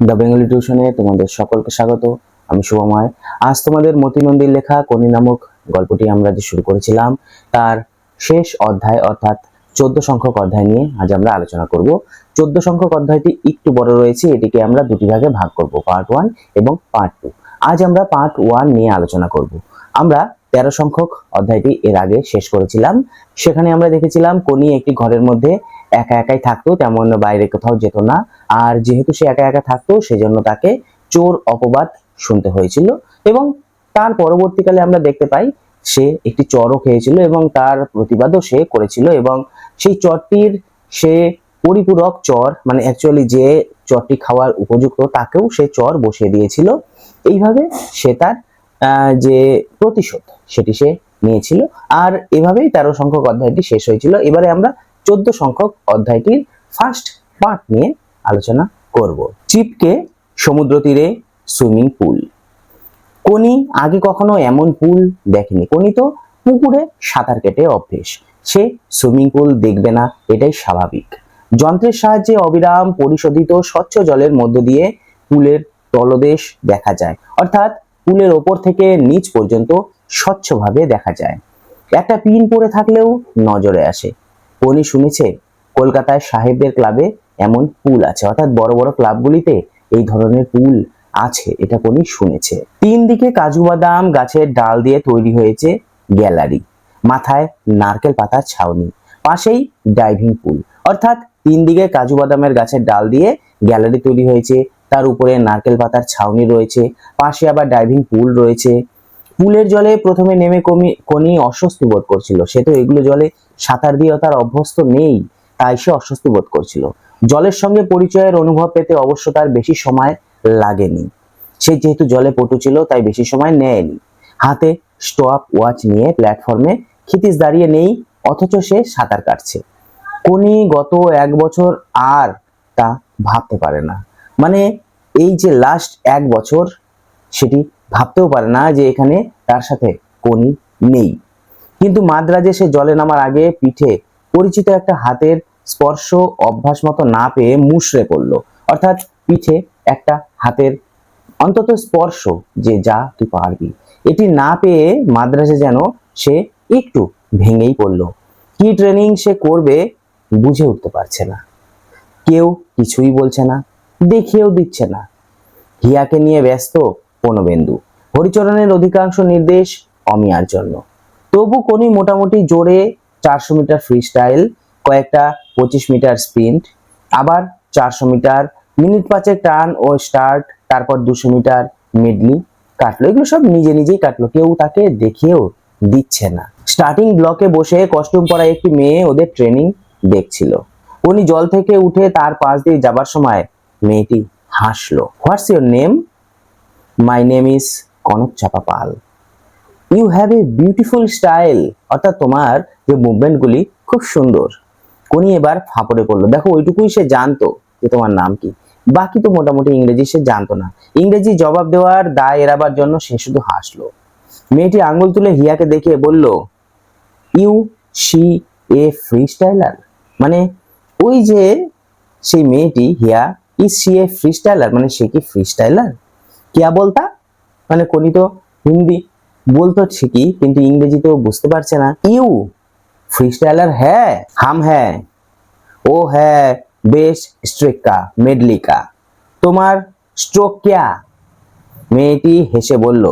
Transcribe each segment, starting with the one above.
The Bengali টিউশনে তোমাদের সকলকে স্বাগত, আমি শুভময়। আজ তোমাদের মতিনন্দীর লেখা কনি নামক গল্পটি আমরা যে শুরু করেছিলাম। তার শেষ অধ্যায় অর্থাৎ চোদ্দ সংখ্যক অধ্যায় নিয়ে আজ আমরা আলোচনা করব। চোদ্দ সংখ্যক অধ্যায়টি একটু বড় রয়েছে, এটিকে আমরা দুটি ভাগে ভাগ করব পার্ট ওয়ান এবং পার্ট টু আজ আমরা পার্ট ওয়ান নিয়ে আলোচনা করব। আমরা তেরো সংখ্যক অধ্যায়টি এর আগে শেষ করেছিলাম। সেখানে আমরা দেখেছিলাম কোনি একটি ঘরের মধ্যে একা একাই থাকতো, তেমন বাইরে কোথাও যেত না। আর যেহেতু সে একা একা থাকতো, সেজন্য তাকে চোর অপবাদ শুনতে হয়েছিল এবং তার পরবর্তীকালে আমরা দেখতে পাই সে একটি চরও খেয়েছিল এবং তার প্রতিবাদও সে করেছিল এবং সেই চরটির সে পরিপূরক চর মানে অ্যাকচুয়ালি যে চরটি খাওয়ার উপযুক্ত তাকেও সে চর বসিয়ে দিয়েছিল। এইভাবে সে তার যে প্রতিশোধ সেটি সে নিয়েছিল। আর এভাবেই তেরো সংখ্যক অধ্যায়টি শেষ হয়েছিল। এবারে আমরা চোদ্দ সংখ্যক অধ্যায়টির ফার্স্ট পার্ট নিয়ে আলোচনা করব। চিপকে সমুদ্র তীরে সুইমিং পুল কোনি আগে কখনো এমন পুল দেখেনি। কোনি তো পুকুরে সাঁতার কেটে অভ্যেস। সে সুইমিং পুল দেখবে না, এটাই স্বাভাবিক। যন্ত্রের সাহায্যে অবিরাম পরিশোধিত স্বচ্ছ জলের মধ্য দিয়ে পুলের তলদেশ দেখা যায়। অর্থাৎ পুলের ওপর থেকে নিচ পর্যন্ত স্বচ্ছভাবে দেখা যায়। একটা পিন পড়ে থাকলেও নজরে আসে। কোনি শুনেছে, কলকাতায় সাহেবদের ক্লাবে এমন পুল আছে। অর্থাৎ বড় বড় ক্লাবগুলিতে এই ধরনের পুল আছে, এটা কোনি শুনেছে। তিন দিকে কাজু বাদাম গাছের ডাল দিয়ে তৈরি হয়েছে গ্যালারি। মাথায় নারকেল পাতার ছাউনি। পাশেই ডাইভিং পুল। অর্থাৎ তিন দিকে কাজু বাদামের গাছের ডাল দিয়ে গ্যালারি তৈরি হয়েছে। তার উপরে নারকেল পাতার ছাউনি রয়েছে। পাশে আবার ডাইভিং পুল রয়েছে। পুলের জলে প্রথমে নেমে কমি, কোনি অস্বস্তি বোধ করছিল। সে তো এগুলো জলে সাঁতার দিয়ে তার অভ্যস্ত নেই, তাই সে অস্বস্তি বোধ করছিল। জলের সঙ্গে পরিচয়ের অনুভব পেতে অবশ্য তার বেশি সময় লাগেনি। সে যেহেতু জলে পটু ছিল, তাই বেশি সময় নেয়নি। হাতে স্টপ ওয়াচ নিয়ে প্ল্যাটফর্মে ক্ষিতিশ দাঁড়িয়ে নেই, অথচ সে সাঁতার কাটছে। কোনি গত এক বছর আর তা ভাবতে পারে না। মানে এই যে লাস্ট এক বছর, সেটি ভাবতেও পারে না যে এখানে তার সাথে কোনি নেই। কিন্তু মাদ্রাজে সে জলে নামার আগে পিঠে পরিচিত একটা হাতের স্পর্শ অভ্যাস মতো না পেয়ে মুশড়ে পড়ল। অর্থাৎ পিঠে একটা হাতের অন্তত স্পর্শ যে যা তুই পারবি। এটি না পেয়ে মাদ্রাসে যেন সে একটু ভেঙেই পড়ল। কি ট্রেনিং সে করবে বুঝে উঠতে পারছে না। কেউ কিছুই বলছে না, দেখিয়েও দিচ্ছে না। হিয়াকে নিয়ে ব্যস্ত পনবেন্দু হরিচরণের অধিকাংশ নির্দেশ অমিয়ার জন্য। তবু কোনি মোটামুটি জোরে চারশো মিটার ফ্রি স্টাইল কয়েকটা পঁচিশ মিটার স্প্রিন্ট আবার চারশো মিটার মিনিট পাঁচেক টার্ন ও স্টার্ট তারপর দুশো মিটার মিডলি কাটলো। এগুলো সব নিজে নিজেই কাটলো, কেউ তাকে দেখিয়েও দিচ্ছে না। স্টার্টিং ব্লকে বসে কস্টিউম পরা একটি মেয়ে ওদের ট্রেনিং দেখছিল। উনি জল থেকে উঠে তার পাশ দিয়ে যাবার সময় মেয়েটি হাসলো। What's your name my name is Kanak Chapa Pal you have a beautiful style অর্থাৎ তোমার যে মুভমেন্টগুলি খুব সুন্দর। কোনি এবার ফাঁপড়ে পড়ল। দেখো, ওইটুকুই সে জানতো যে তোমার নাম কি। বাকি তো মোটামুটি ইংরেজি সে জানতো না। ইংরেজি জবাব দেওয়ার দায় এড়াবার জন্য সে শুধু হাসলো। মেয়েটি আঙ্গুল তুলে হিয়াকে দেখিয়ে বলল you she a freestyler মানে ওই যে সেই মেয়েটি Hiya is she a freestyler মানে সে কি ফ্রি স্টাইলার কিয়া বলতা? মানে কোনি তো হিন্দি। বলতো ঠিকই, কিন্তু ইংরেজি তো বুঝতে পারছে না। ইউ ফ্রি স্টাইলার হ্যাঁ হাম হ্যাঁ। ও হ্যাঁ বেশ স্ট্রিক কা মেডলি কা তোমার স্ট্রোক ক্যা? মেয়েটি হেসে বলল,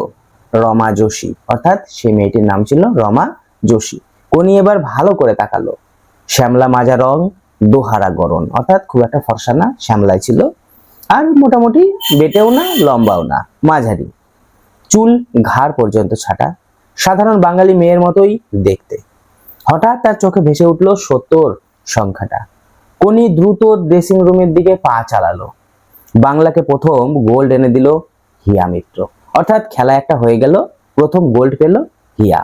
রমা যোশী। অর্থাৎ সেই মেয়েটির নাম ছিল রমা যোশী। কোনি এবার ভালো করে তাকালো। শ্যামলা মাজা রং, দোহারা গরণ। অর্থাৎ খুব একটা ফর্সা না, শ্যামলাই ছিল আর মোটামুটি বেটেও না, লম্বাও না, মাঝারি। চুল ঘাড় পর্যন্ত ছাটা, সাধারণ বাঙালি মেয়ের মতোই দেখতে। হঠাৎ তার চোখে ভেসে উঠল সত্তর সংখ্যাটা। কোনি দ্রুত ড্রেসিং রুমের দিকে পা চালালো। বাংলাকে প্রথম গোল্ড এনে দিল হিয়া মিত্র। অর্থাৎ খেলা একটা হয়ে গেল, প্রথম গোল্ড পেল হিয়া।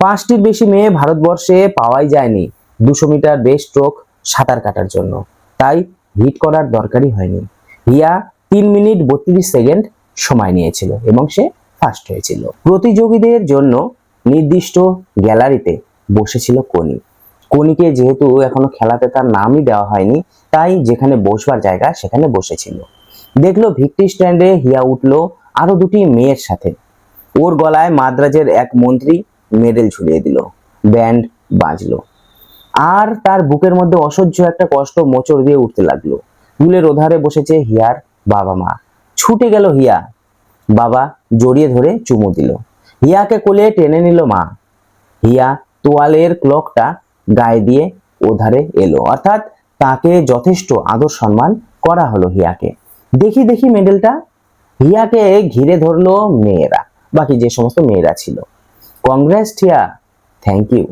পাঁচটির বেশি মেয়ে ভারতবর্ষে পাওয়াই যায়নি দুশো মিটার বেস্ট স্ট্রোক সাঁতার কাটার জন্য। তাই হিট করার দরকারই হয়নি। হিয়া তিন মিনিট বত্রিশ সেকেন্ড সময় নিয়েছিল এবং সে ফার্স্ট হয়েছিল। প্রতিযোগীদের জন্য নির্দিষ্ট গ্যালারিতে বসেছিল কোনি। কোনিকে যেহেতু এখনও খেলাতে তার নামই দেওয়া হয়নি, তাই যেখানে বসবার জায়গা সেখানে বসেছিল। দেখল ভিক্টি স্ট্যান্ডে হিয়া উঠল আরও দুটি মেয়ের সাথে। ওর গলায় মাদ্রাজের এক মন্ত্রী মেডেল ঝুলিয়ে দিল, ব্যান্ড বাজলো। আর তার বুকের মধ্যে অসহ্য একটা কষ্ট মোচড় দিয়ে উঠতে লাগল। টুলের ওধারে বসেছে হিয়ার বাবা মা। ছুটে গেল হিয়া। বাবা জড়িয়ে ধরে চুমু দিল। হিয়াকে কোলে টেনে নিল মা। হিয়া তোয়ালের ক্লকটা গায়ে দিয়ে ওধারে এলো। অর্থাৎ তাকে যথেষ্ট আদর সম্মান করা হলো হিয়াকে। দেখি দেখি মেডেলটা হিয়াকে ঘিরে ধরলো মেয়েরা। বাকি যে সমস্ত মেয়েরা ছিল। Congrats, Hiya, thank you.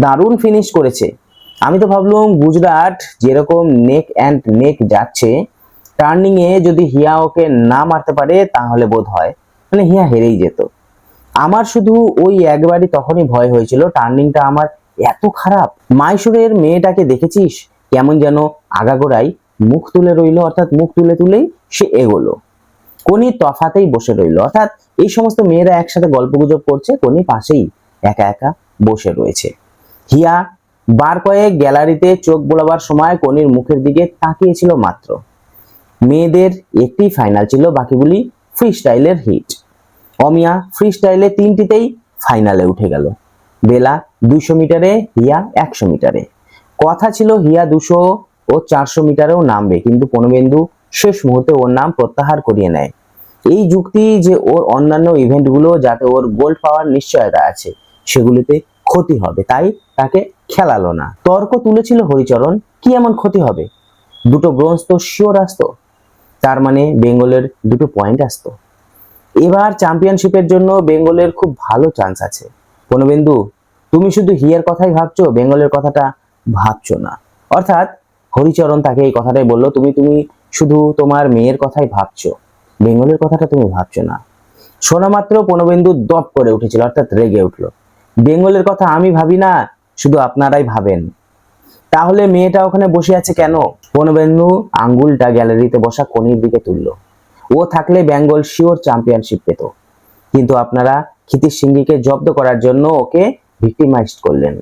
দারুণ ফিনিশ করেছে। আমি তো ভাবলাম গুজরাট যেরকম নেক অ্যান্ড নেক যাচ্ছে টার্নিং এ যদি হিয়া ওকে না মারতে পারে, তাহলে বোধ হয় মানে হিয়া হেরেই যেত। আমার শুধু ওই একবারই তখনই ভয় হয়েছিল টার্নিংটা আমার এত খারাপ। মাইশোরের মেয়েটাকে দেখেছিস? কেমন যেন আগাগোড়াই মুখ তুলে রইল, অর্থাৎ মুখ তুলে তুলেই সে এগোলো। কোনি তফাতেই বসে রইল, অর্থাৎ এই সমস্ত মেয়েরা একসাথে গল্পগুজব করছে, কোনি পাশেই একা একা বসে রয়েছে। হিয়া বার কয়েক গ্যালারিতে চোখ বোলাবার সময় কনির মুখের দিকে তাকিয়েছিল মাত্র। মেয়েদের একটি ফাইনাল ছিল, বাকিগুলি ফ্রি স্টাইলের হিট অমিয়া ফ্রি স্টাইলে তিনটিতেই ফাইনালে উঠে গেল। বেলা দুইশো মিটারে, হিয়া একশো মিটারে। কথা ছিল হিয়া দুশো ও চারশো মিটারেও নামবে, কিন্তু পনবেন্দু শেষ মুহূর্তে ওর নাম প্রত্যাহার করিয়ে নেয়। এই যুক্তি যে ওর অন্যান্য ইভেন্টগুলো যাতে ওর গোল্ড পাওয়ার নিশ্চয়তা আছে, সেগুলিতে ক্ষতি হবে, তাই তাকে খেলালো না। তর্ক তুলেছিল হরিচরণ, কি এমন ক্ষতি হবে? দুটো ব্রোঞ্জ তো শিওর আসতো, তার মানে বেঙ্গলের দুটো পয়েন্ট আসতো। এবার চ্যাম্পিয়নশিপের জন্য বেঙ্গলের খুব ভালো চান্স আছে। পনবেন্দু তুমি শুধু হিয়ার কথাই ভাবছ, বেঙ্গলের কথাটা ভাবছ না। অর্থাৎ হরিচরণ তাকে এই কথাটাই বলল, তুমি তুমি শুধু তোমার মেয়ের কথাই ভাবছ, বেঙ্গলের কথাটা তুমি ভাবছ না। শোনা মাত্র দপ করে উঠেছিল, অর্থাৎ রেগে উঠল। বেঙ্গলের কথা আমি ভাবি না, শুধু আপনারাই ভাবেন। তাহলে মেয়েটা ওখানে বসে আছে কেন? পনবেন্দু আঙ্গুলটা গ্যালারিতে বসা কনির দিকে তুললো। ও থাকলে বেঙ্গল শিওর চ্যাম্পিয়নশিপ পেত। কিন্তু আপনারা ক্ষিতিশ সিংহীকে জব্দ করার জন্য ওকে ভিক্টিমাইজড করলেন।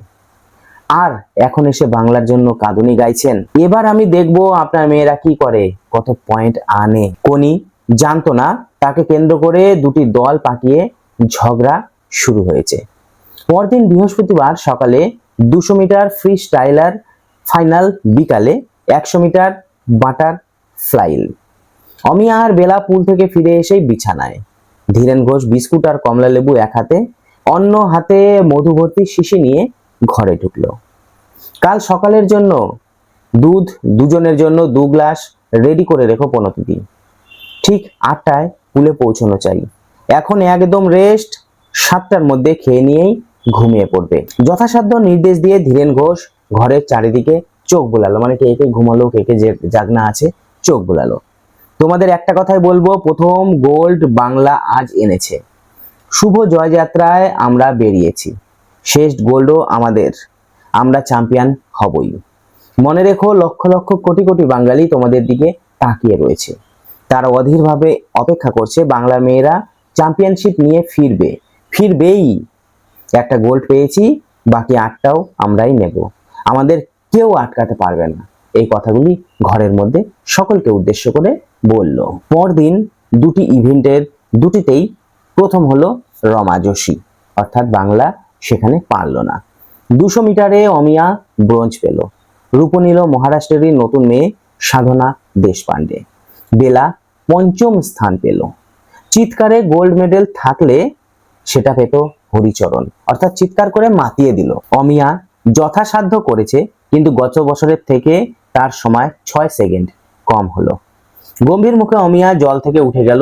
আর এখন এসে বাংলার জন্য কাঁদুনি গাইছেন। এবার আমি দেখব আপনার মেয়েরা কি করে, কত পয়েন্ট আনে। কোনি জানতো না, তাকে কেন্দ্র করে দুটি দল পাকিয়ে ঝগড়া শুরু হয়েছে। পরদিন বৃহস্পতিবার সকালে দুশো মিটার ফ্রি স্টাইলার ফাইনাল বিকালে একশো মিটার বাটার ফ্লাইল। অমিয়া আর বেলা পুল থেকে ফিরে এসেই বিছানায়। ধীরেন ঘোষ বিস্কুট আর কমলা লেবু এক হাতে, অন্য হাতে মধু ভর্তি শিশি নিয়ে ঘরে ঢুকলো। কাল সকালের জন্য দুধ, দুজনের জন্য দু গ্লাস রেডি করে রেখো পনতিদি। ঠিক আটটায় পুলে পৌঁছানো চাই। এখন একদম রেস্ট সাতটার মধ্যে খেয়ে নিয়েই ঘুমিয়ে পড়বে। যথাসাধ্য নির্দেশ দিয়ে ধীরেন ঘোষ ঘরের চারিদিকে চোখ বোলালো। মানে কে কে ঘুমালো, কে কে জাগনা আছে, চোখ বোলালো। তোমাদের একটা কথাই বলব, প্রথম গোল্ড বাংলা আজ এনেছে। শুভ জয়যাত্রায় আমরা বেরিয়েছি। শেষ গোল্ডও আমাদের। আমরা চ্যাম্পিয়ন হবই। মনে রেখো, লক্ষ লক্ষ কোটি কোটি বাঙালি তোমাদের দিকে তাকিয়ে রয়েছে। তারা অধীরভাবে অপেক্ষা করছে। বাংলা মেয়েরা চ্যাম্পিয়নশিপ নিয়ে ফিরবে। ফিরবেই। একটা গোল্ড পেয়েছি, বাকি আটটাও আমরাই নেব। আমাদের কেউ আটকাতে পারবে না। এই কথাগুলি ঘরের মধ্যে সকলকে উদ্দেশ্য করে বলল। পরদিন দুটি ইভেন্টের দুটিতেই প্রথম হলো রমা যোশী। অর্থাৎ বাংলা সেখানে পারল না। দুশো মিটারে অমিয়া ব্রোঞ্জ পেল। রূপ নিল মহারাষ্ট্রেরই নতুন মেয়ে সাধনা দেশপান্ডে বেলা পঞ্চম স্থান পেল। চিৎকারে গোল্ড মেডেল থাকলে সেটা পেত হরিচরণ, অর্থাৎ চিৎকার করে মাতিয়ে দিল। অমিয়া যথাসাধ্য করেছে, কিন্তু গত বছরের থেকে তার সময় ছয় সেকেন্ড কম হলো। গম্ভীর মুখে অমিয়া জল থেকে উঠে গেল,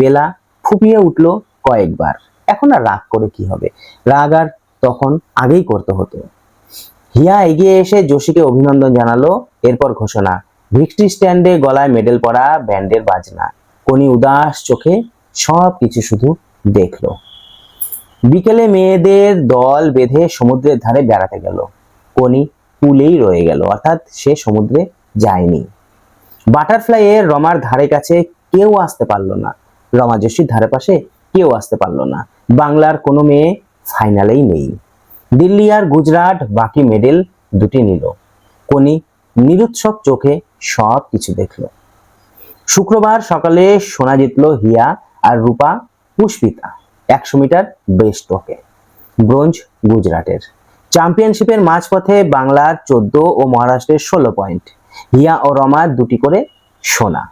বেলা ফুপিয়ে উঠল কয়েকবার। এখন আর রাগ করে কি হবে? রাগ আর তখন আগেই করতে হতো। হিয়া এগিয়ে এসে যোশীকে অভিনন্দন জানালো, এরপর ঘোষণা ভিক্টি স্ট্যান্ডে গলায় মেডেল পরা ব্যান্ডের বাজনা। কোনি উদাস চোখে সব কিছু শুধু দেখল। বিকেলে মেয়েদের দল বেঁধে সমুদ্রের ধারে বেড়াতে গেল। কোনি পুলেই রয়ে গেল, অর্থাৎ সে সমুদ্রে যায়নি। বাটারফ্লাই এর রমার ধারে কাছে কেউ আসতে পারল না। রমা যোশীর ধারে পাশে কেউ আসতে পারল না। বাংলার কোনো মেয়ে ফাইনালেই নেই। দিল্লি আর গুজরাট বাকি মেডেল দুটি নিল। কোনি নিরুৎসব চোখে সব কিছু দেখল। শুক্রবার সকালে সোনা জিতল হিয়া আর রূপা পুষ্পিতা। একশো মিটার ব্রেস্টকে ব্রোঞ্জ গুজরাটের। চ্যাম্পিয়নশিপের মাঝপথে বাংলার চোদ্দ ও মহারাষ্ট্রের ষোলো পয়েন্ট। হিয়া ও রমার দুটি করে সোনা।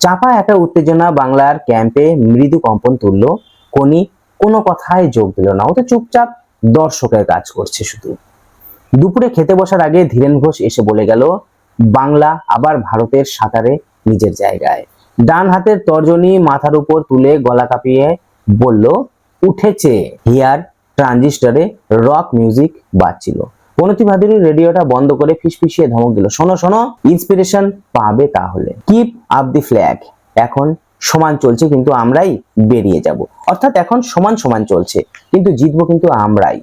চাপা একটা উত্তেজনা বাংলার ক্যাম্পে মৃদু কম্পন তুলল। কোনি কোনো কথায় যোগ দিল না। ও চুপচাপ দর্শকের কাজ করছে শুধু। দুপুরে খেতে বসার আগে ধীরেন ঘোষ এসে বলে গেল, বাংলা আবার ভারতের সাঁতারে নিজের জায়গায়। ডান হাতের তর্জনী মাথার উপর তুলে গলা কাঁপিয়ে বলল, উঠেছে। হিয়ার ট্রানজিস্টারে রক মিউজিক বাজছিল। বনতি ভাদুরী রেডিওটা বন্ধ করে ফিসফিসিয়ে ধমক দিল, শোনো শোনো ইন্সপিরেশন পাবে তাহলে। কিপ আপ দি ফ্ল্যাগ এখন সমান চলছে কিন্তু আমরাই বেরিয়ে যাব। অর্থাৎ এখন সমান সমান চলছে, কিন্তু জিতবো কিন্তু আমরাই।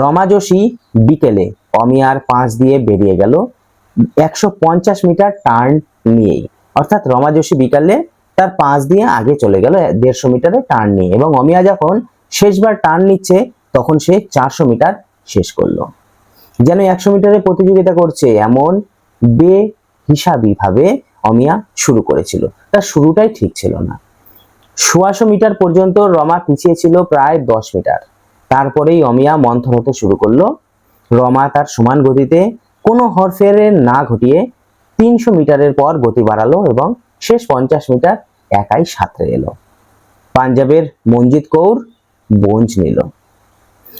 রমা যোশী বিকেলে অমিয়ার পাঁচ দিয়ে বেরিয়ে গেল, একশো পঞ্চাশ মিটার টার্ন নিয়েই। অর্থাৎ রমা যোশী বিকালে তার পাঁচ দিয়ে আগে চলে গেল দেড়শো মিটারে টার্ন নিয়ে। এবং অমিয়া যখন শেষবার টার্ন নিচ্ছে, তখন সে চারশো মিটার শেষ করল। যেন একশো মিটারে প্রতিযোগিতা করছে, এমন বে হিসাবি ভাবে অমিয়া শুরু করেছিল। তার শুরুটাই ঠিক ছিল না। সোয়াশো মিটার পর্যন্ত রমা পিছিয়ে ছিল প্রায় দশ মিটার। তারপরেই অমিয়া মন্থর হতে শুরু করল। রমা তার সমান গতিতে কোনো হরফের না ঘটিয়ে তিনশো মিটারের পর গতি বাড়ালো এবং শেষ পঞ্চাশ মিটার একাই সাঁতরে এলো। পাঞ্জাবের মঞ্জিত কৌর বঞ্চ নিল।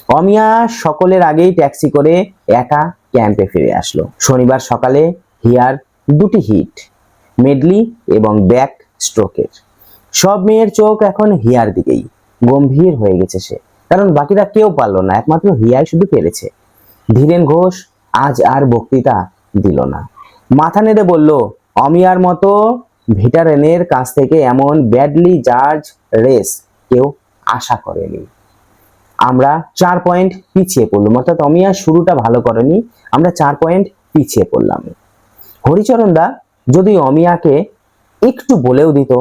অমিয়া সকলের আগেই ট্যাক্সি করে একা ক্যাম্পে ফিরে আসলো। শনিবার সকালে হিয়ার দুটি হিট, মেডলি এবং ব্যাক স্ট্রোকের। সব মেয়ের চোখ এখন হিয়ার দিকেই, গম্ভীর হয়ে গেছে সে। কারণ বাকিরা কেউ পারল না, একমাত্র হিয়াই শুধু পেরেছে। ধীরেন ঘোষ আজ আর বক্তৃতা দিল না। মাথা নেড়ে বলল, অমিয়ার মতো ভিটারেনের কাছ থেকে এমন ব্যাডলি জার্জ রেস কেউ আশা করেনি। আমরা চার পয়েন্ট পিছিয়ে পড়লাম, অর্থাৎ অমিয়া শুরুটা ভালো করেনি, আমরা চার পয়েন্ট পিছিয়ে পড়লাম। হরিচরণ দা যদি অমিয়াকে একটু বলেও দিত,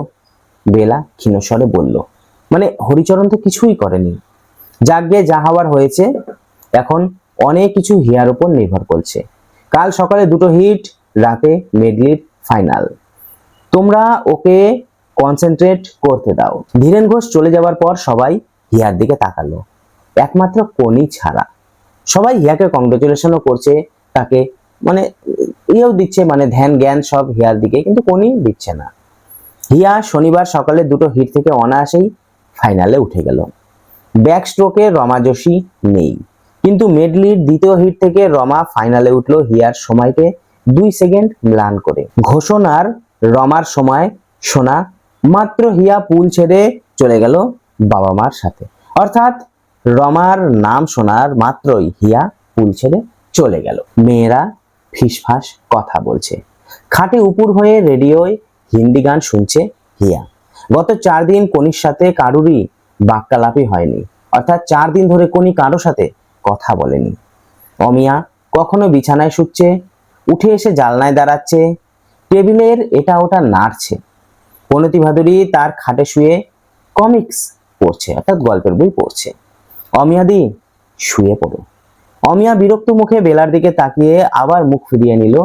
বেলা ক্ষীণস্বরে বলল মানে হরিচরণ তো কিছুই করেনি। যাগ্যে যা হওয়ার হয়েছে, এখন অনেক কিছু হিয়ার উপর নির্ভর করছে। কাল সকালে দুটো হিট, রাতে মেডলির ফাইনাল। তোমরা ওকে কনসেন্ট্রেট করতে দাও। ধীরেন ঘোষ চলে যাওয়ার পর সবাই হিয়ার দিকে তাকালো। একমাত্র কোনি ছাড়া। সবাই হিয়াকে কংগ্রেচুলেশনও করছে, তাকে মানে ইয়েও দিচ্ছে মানে ধ্যান জ্ঞান সব হিয়ার দিকে, কিন্তু কোনি দিচ্ছে না। হিয়া শনিবার সকালে দুটো হিট থেকে অনায়াসেই ফাইনালে উঠে গেল। ব্যাক স্ট্রোকে রমা যোশী নেই। কিন্তু মেডলির দ্বিতীয় হিট থেকে রমা ফাইনালে উঠল হিয়ার সময়কে দুই সেকেন্ড ম্লান করে। ঘোষণার রমার সময় শোনা মাত্র হিয়া পুল ছেড়ে চলে গেল বাবা মার সাথে। অর্থাৎ রমার নাম শোনার মাত্রই হিয়া পুল ছেড়ে চলে গেল। মেয়েরা ফিসফাস কথা বলছে। খাটে উপুর হয়ে রেডিওয় হিন্দি গান শুনছে হিয়া। গত চার দিন কনির সাথে কারুরই বাক্যালাপি হয়নি। অর্থাৎ চার দিন ধরে কনি কারোর সাথে কথা বলেনি। অমিয়া কখনো বিছানায় শুচ্ছে, উঠে এসে জালনায় দাঁড়াচ্ছে টেবিলের এটা ওটা নাড়ছে। পনতি ভাদুরী তার খাটে শুয়ে কমিক্স পড়ছে, অর্থাৎ গল্পের বই পড়ছে। অমিয়াদি শুয়ে পড়ো অমিয়া বিরক্ত মুখে বেলার দিকে তাকিয়ে আবার মুখ ফিরিয়ে নিল,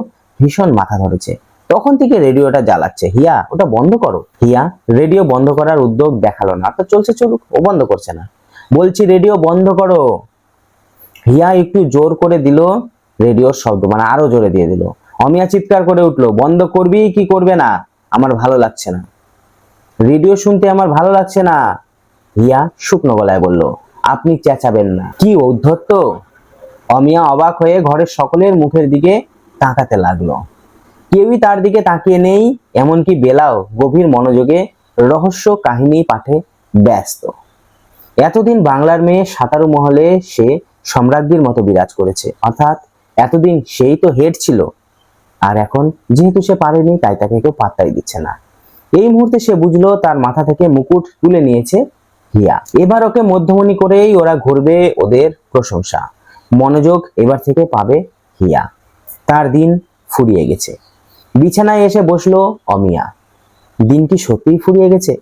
ভীষণ মাথা ধরেছে। তখন থেকে রেডিওটা জ্বালাচ্ছে। হিয়া, ওটা বন্ধ করো। হিয়া, রেডিও বন্ধ করার উদ্যোগ দেখাল না। তো চলছে চলুক, ও বন্ধ করছে না। বলছি, রেডিও বন্ধ করো। হিয়া একটু জোর করে দিল রেডিওর শব্দ মানে আরও জোরে দিয়ে দিল। অমিয়া চিৎকার করে উঠল, বন্ধ করবি? কি করবে না? আমার ভালো লাগছে না। রেডিও শুনতে আমার ভালো লাগছে না। রিয়া শুকনো গলায় বলল, আপনি চেঁচাবেন না। কি ঔদ্ধত্য? অমিয়া অবাক হয়ে ঘরের সকলের মুখের দিকে তাকাতে লাগল। কেউই তার দিকে তাকিয়ে নেই, এমনকি বেলাও গভীর মনোযোগে রহস্য কাহিনী পাঠে ব্যস্ত। এতদিন বাংলার মেয়ে সাঁতারু মহলে সে সম্রাজ্ঞীর মতো বিরাজ করেছে। অর্থাৎ এতদিন সেই তো হেড ছিল। আর এখন যেহেতু সে পারেনি, তাই তাকে কেউ পাত্তাই দিচ্ছে না। এই মুহূর্তে সে বুঝলো তার মাথা থেকে মুকুট তুলে নিয়েছে হিয়া। এবার ওকে মধ্যমণি করেই ওরা ঘুরবে ওদের প্রশংসা। মনোযোগ এবার থেকে পাবে হিয়া। তার দিন ফুরিয়ে গেছে। বিছানায় এসে বসল অমিয়া। দিনটি সত্যিই ফুরিয়ে গেছে?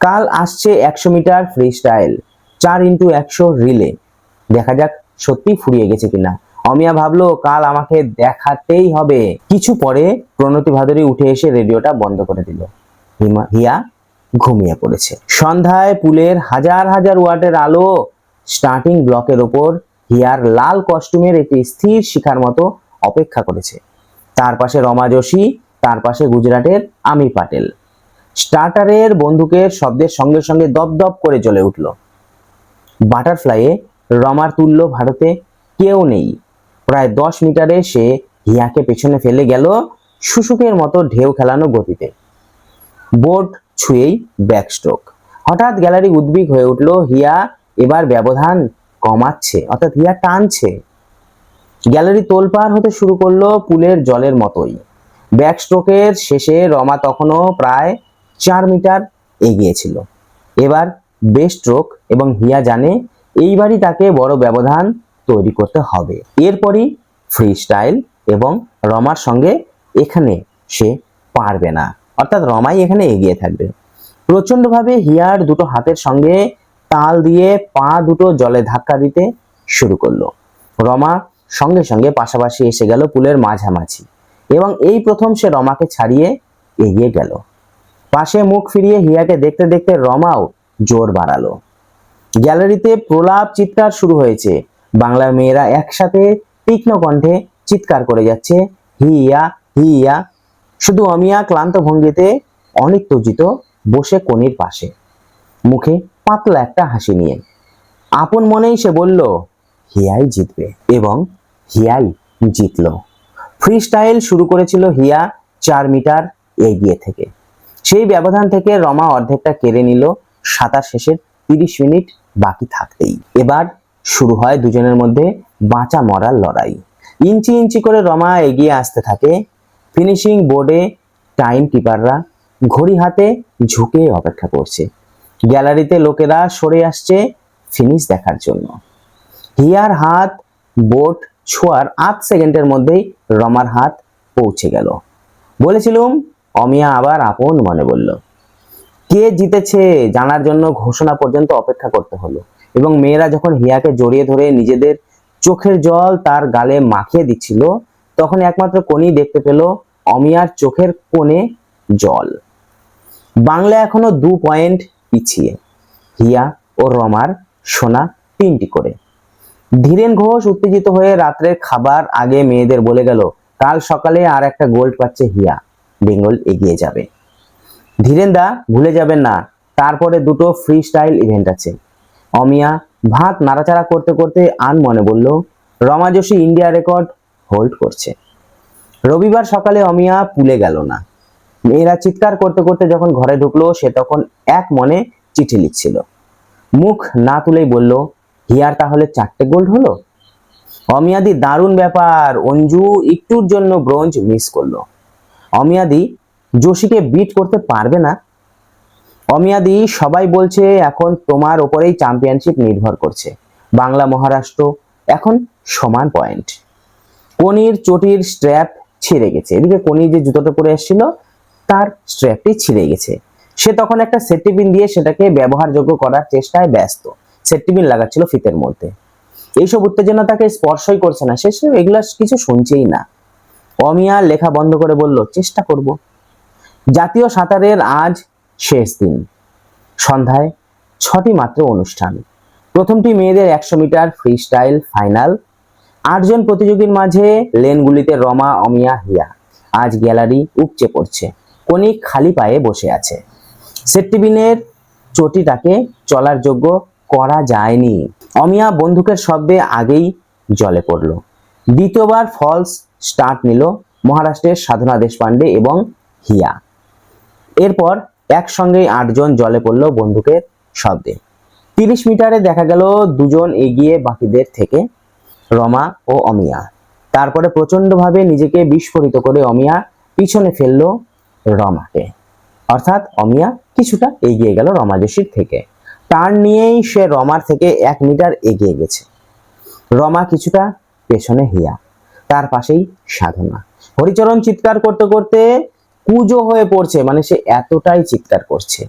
কাল আসছে একশো মিটার ফ্রি স্টাইল চার ইন্টু একশো রিলে দেখা যাক সত্যিই ফুরিয়ে গেছে কিনা। অমিয়া ভাবলো, কাল আমাকে দেখাতেই হবে। কিছু পরে প্রণতি ভাদুরী উঠে এসে রেডিওটা বন্ধ করে দিল। হিমা- হিয়া ঘুমিয়ে পড়েছে। সন্ধ্যায় পুলের হাজার হাজার ওয়াটের আলো স্টার্টিং ব্লকের ওপর হিয়ার লাল কস্টিউমের একটি স্থির শিখার মতো অপেক্ষা করেছে। তার পাশে রমা যোশী, তার পাশে গুজরাটের আমির পাটেল। স্টার্টারের বন্দুকের শব্দের সঙ্গে সঙ্গে দপদপ করে জ্বলে উঠল। বাটারফ্লাইয়ে রমার তুল্য ভারতে কেউ নেই। প্রায় দশ মিটারে সে হিয়াকে পেছনে ফেলে গেল শুশুকের মতো ঢেউ খেলানো গতিতে। বোর্ড ছুঁয়েই ব্যাকস্ট্রোক। হঠাৎ গ্যালারি উদ্বিগ হয়ে উঠল, হিয়া, এবার ব্যবধান কমাচ্ছে, অর্থাৎ হিয়া টানছে। গ্যালারি তোলপাড় হতে শুরু করল পুলের জলের মতোই। ব্যাকস্ট্রোকের শেষে রমা তখনও প্রায় চার মিটার এগিয়েছিল। এবার বেস্ট্রোক এবং হিয়া জানে, এইবারই তাকে বড় ব্যবধান তৈরি করতে হবে। এরপরই ফ্রি স্টাইল এবং রমার সঙ্গে এখানে সে পারবে না। অর্থাৎ রমাই এখানে এগিয়ে থাকবে। প্রচন্ডভাবে হিয়ার দুটো হাতের সঙ্গে তাল দিয়ে পা দুটো জলে ধাক্কা দিতে শুরু করল। রমা সঙ্গে সঙ্গে পাশাপাশি এসে গেল পুলের মাঝামাঝি এবং এই প্রথম সে রমাকে ছাড়িয়ে এগিয়ে গেল। পাশে মুখ ফিরিয়ে হিয়াকে দেখতে দেখতে রমাও জোর বাড়ালো। গ্যালারিতে প্রলাপ, চিৎকার শুরু হয়েছে। বাংলার মেয়েরা একসাথে তীক্ষ্ণ কণ্ঠে চিৎকার করে যাচ্ছে। হিয়া হিয়া শুধু অমিয়া ক্লান্ত ভঙ্গিতে অনেক অনিত্যজিত বসে কনির পাশে। মুখে পাতলা একটা হাসি নিয়ে। আপন মনেই সে বলল, হিয়াই জিতবে। এবং হিয়াই জিতলো। ফ্রি স্টাইল শুরু করেছিল হিয়া চার মিটার এগিয়ে থেকে। সেই ব্যবধান থেকে রমা অর্ধেকটা কেড়ে নিল। সাঁতার শেষের তিরিশ মিনিট বাকি থাকতেই। এবার শুরু হয় দুজনের মধ্যে বাঁচা মরার লড়াই। ইঞ্চি ইঞ্চি করে রমা এগিয়ে আসতে থাকে। ফিনিশিং বোর্ডে টাইম কিপাররা ঘড়ি হাতে ঝুঁকে অপেক্ষা করছে। গ্যালারিতে লোকেরা সরে আসছে ফিনিশ দেখার জন্য। হিয়ার হাত বোট ছোঁয়ার আধ সেকেন্ডের মধ্যেই রমার হাত পৌঁছে গেল। বলেছিলুম, অমিয়া আবার আপন মনে বলল, কে জিতেছে জানার জন্য ঘোষণা পর্যন্ত অপেক্ষা করতে হলো। এবং মেয়েরা যখন হিয়াকে জড়িয়ে ধরে নিজেদের চোখের জল তার গালে মাখিয়ে দিচ্ছিল, তখন একমাত্র কোনি দেখতে পেল অমিয়ার চোখের কোণে জল। বাংলা এখনও দু পয়েন্ট পিছিয়ে। হিয়া ও রমার সোনা তিনটি করে। ধীরেন ঘোষ উত্তেজিত হয়ে রাত্রের খাবার আগে মেয়েদের বলে গেল, কাল সকালে আর একটা গোল্ড পাচ্ছে হিয়া, বেঙ্গল এগিয়ে যাবে। ধীরেন দা, ভুলে যাবেন না, তারপরে দুটো ফ্রি স্টাইল ইভেন্ট আছে। অমিয়া ভাত নাড়াচাড়া করতে করতে আন মনে বলল, Rama Joshi India record hold করছে। রবিবার সকালে অমিয়া পুলে গেল না। মেয়েরা চিৎকার করতে করতে যখন ঘরে ঢুকলো, সে তখন এক মনে চিঠি লিখছিল। মুখ না তুলেই বলল হিয়ার তাহলে চারটে গোল্ড হলো? অমিয়াদি দারুণ ব্যাপার, অঞ্জু একটুর জন্য ব্রোঞ্জ মিস করল। অমিয়াদি, যোশীকে বিট করতে পারবে না? অমিয়াদি সবাই বলছে এখন তোমার ওপরেই চ্যাম্পিয়নশিপ নির্ভর করছে। বাংলা মহারাষ্ট্র এখন সমান পয়েন্ট কনির চটির স্ট্র্যাপ ছিঁড়ে গেছে। এদিকে কনি যে জুতোটা পরে এসেছিল, তার স্ট্র্যাপটি ছিঁড়ে গেছে। সে তখন একটা সেফটি পিন দিয়ে সেটাকে ব্যবহারযোগ্য করার চেষ্টায় ব্যস্ত। সেফটি পিন লাগাচ্ছিল ফিতের মধ্যে। এইসব উত্তেজনা তাকে স্পর্শই করছে না। সে এগুলা কিছু শুনছেই না। অমিয়া লেখা বন্ধ করে বলল, চেষ্টা করব। জাতীয় সাঁতারের আজ শেষ দিন। সন্ধ্যায় ছটি মাত্র অনুষ্ঠান। প্রথমটি মেয়েদের একশো মিটার ফ্রি স্টাইল ফাইনাল আটজন প্রতিযোগীর মাঝে লেনগুলিতে রমা, অমিয়া, হিয়া। আজ গ্যালারি উপচে পড়ছে। কনিক খালি পায়ে বসে আছে। সেটটিবিনের চটিটাকে চলার যোগ্য করা যায়নি। অমিয়া বন্দুকের শব্দে আগেই জলে পড়ল। দ্বিতীয়বার ফলস স্টার্ট নিল মহারাষ্ট্রের সাধনা দেশপান্ডে এবং হিয়া। এরপর একসঙ্গেই আটজন জলে পড়ল বন্দুকের শব্দে তিরিশ মিটারে দেখা গেল দুজন এগিয়ে বাকিদের থেকে, রমা ও অমিয়া। তারপরে প্রচন্ডভাবে নিজেকে বিস্ফোরিত করে অমিয়া পিছনে ফেলল রমাকে। অর্থাৎ অমিয়া কিছুটা এগিয়ে গেল রমা যোশীর থেকে। টার্ন নিয়েই সে রমার থেকে এক মিটার এগিয়ে গেছে। রমা কিছুটা পেছনে হিয়া, তার পাশেই সাধনা। হরিচরণ চিৎকার করতে করতে কুজো হয়ে পড়ছে মানে সে এতটাই চিৎকার করছে।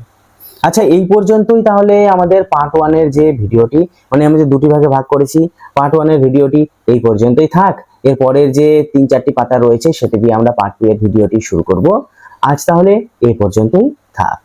আচ্ছা এই পর্যন্তই তাহলে আমাদের পার্ট ওয়ানের যে ভিডিওটি মানে আমি যে দুটি ভাগে ভাগ করেছি পার্ট ওয়ানের ভিডিওটি, এই পর্যন্তই থাক। এর পরের যে তিন চারটি পাতা রয়েছে, সেটি দিয়ে আমরা পার্ট টু এর ভিডিওটি শুরু করব। আজ তাহলে এই পর্যন্তই থাক।